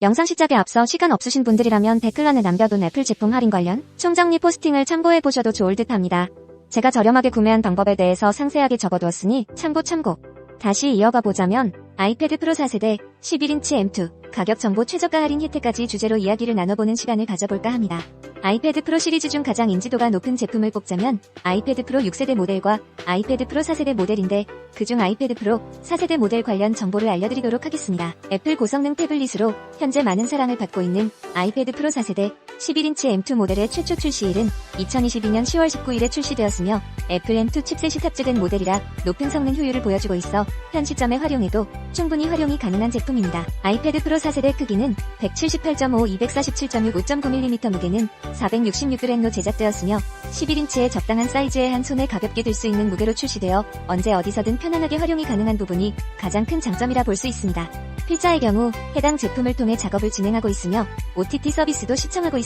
영상 시작에 앞서 시간 없으신 분들이라면 댓글란에 남겨둔 애플 제품 할인 관련 총정리 포스팅을 참고해 보셔도 좋을 듯 합니다. 제가 저렴하게 구매한 방법에 대해서 상세하게 적어두었으니 참고 참고. 다시 이어가 보자면 아이패드 프로 4세대 11인치 M2 가격 정보 최저가 할인 혜택까지 주제로 이야기를 나눠보는 시간을 가져볼까 합니다. 아이패드 프로 시리즈 중 가장 인지도가 높은 제품을 뽑자면 아이패드 프로 6세대 모델과 아이패드 프로 4세대 모델인데 그중 아이패드 프로 4세대 모델 관련 정보를 알려드리도록 하겠습니다. 애플 고성능 태블릿으로 현재 많은 사랑을 받고 있는 아이패드 프로 4세대 11인치 M2 모델의 최초 출시일은 2022년 10월 19일에 출시되었으며 애플 M2 칩셋이 탑재된 모델이라 높은 성능 효율을 보여주고 있어 현 시점에 활용해도 충분히 활용이 가능한 제품입니다. 아이패드 프로 4세대 크기는 178.5, 247.6, 5.9mm 무게는 466g로 제작되었으며 11인치의 적당한 사이즈의 한 손에 가볍게 들 수 있는 무게로 출시되어 언제 어디서든 편안하게 활용이 가능한 부분이 가장 큰 장점이라 볼 수 있습니다. 필자의 경우 해당 제품을 통해 작업을 진행하고 있으며 OTT 서비스도 시청하고